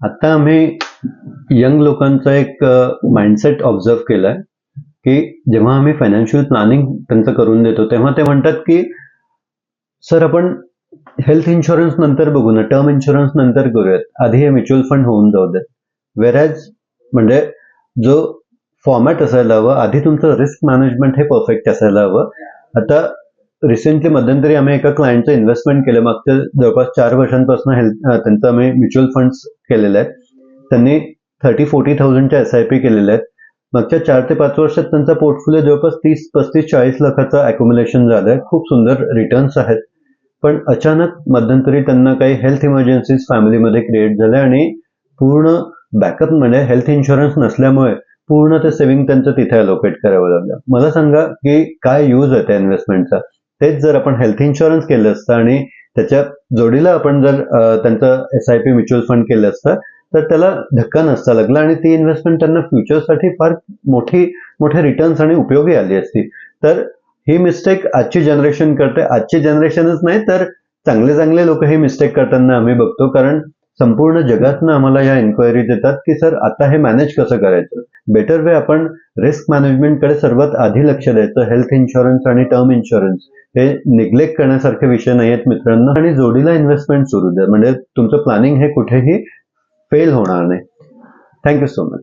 आता आम्ही यंग लोकांचा एक माइंडसेट ऑब्झर्व केलाय की जेव्हा आम्ही फायनान्शियल प्लॅनिंग त्यांचं करून देतो तेव्हा ते म्हणतात की सर आपण हेल्थ इन्शुरन्स नंतर बघू ना टर्म इन्शुरन्स नंतर करूयात. आधी हे म्युच्युअल फंड होऊन जाऊ देत. वेरॅज म्हणजे जो फॉर्मॅट असायला हवं आधी तुमचं रिस्क मॅनेजमेंट हे परफेक्ट असायला हवं. आता रिसेंटली मध्यंतरी आम्ही एका क्लायंटचं इन्व्हेस्टमेंट केलं. मागच्या जवळपास चार वर्षांपासून हेल्थ त्यांचं आम्ही म्युच्युअल फंड्स केलेले आहेत. त्यांनी थर्टी फोर्टी थाउजंडच्या एस आय पी केलेल्या आहेत. मागच्या चार ते पाच वर्षात त्यांचा पोर्टफोलिओ जवळपास तीस पस्तीस चाळीस लाखाचं अकोम्युलेशन झालंय. खूप सुंदर रिटर्न्स आहेत. पण अचानक मध्यंतरी त्यांना काही हेल्थ इमर्जन्सीज फॅमिलीमध्ये क्रिएट झाल्या आणि पूर्ण बॅकअप म्हणजे हेल्थ इन्शुरन्स नसल्यामुळे पूर्ण ते सेव्हिंग त्यांचं तिथे अलोकेट करावं लागलं. मला सांगा की काय यूज आहे त्या इन्व्हेस्टमेंटचा तेच जर आपण हेल्थ इन्शुरन्स केलं असतं आणि त्याच्या जोडीला आपण जर त्यांचं S I P mutual fund केलं असतं तर त्याला धक्का नसता लागला आणि ती इन्व्हेस्टमेंट त्यांना फ्युचरसाठी फार मोठी मोठे रिटर्न्स आणि उपयोगी आली असती. तर ही मिस्टेक आजची जनरेशन करते. आजची जनरेशनच नाही तर चांगले चांगले लोक ही मिस्टेक करताना आम्ही बघतो. कारण संपूर्ण जगातनं आम्हाला या एन्क्वायरीज येतात की सर आता हे मॅनेज कसं करायचं? बेटर वे आपण रिस्क मॅनेजमेंटकडे सर्वात आधी लक्ष द्यायचं हेल्थ इन्शुरन्स आणि टर्म इन्शुरन्स. हे निग्लेक्ट करण्यासारखे विषय नाही आहेत मित्रांनो. आणि जोडीला इन्व्हेस्टमेंट सुरू द्या. म्हणजे तुमचं प्लॅनिंग हे कुठेही फेल होणार नाही. Thank you so much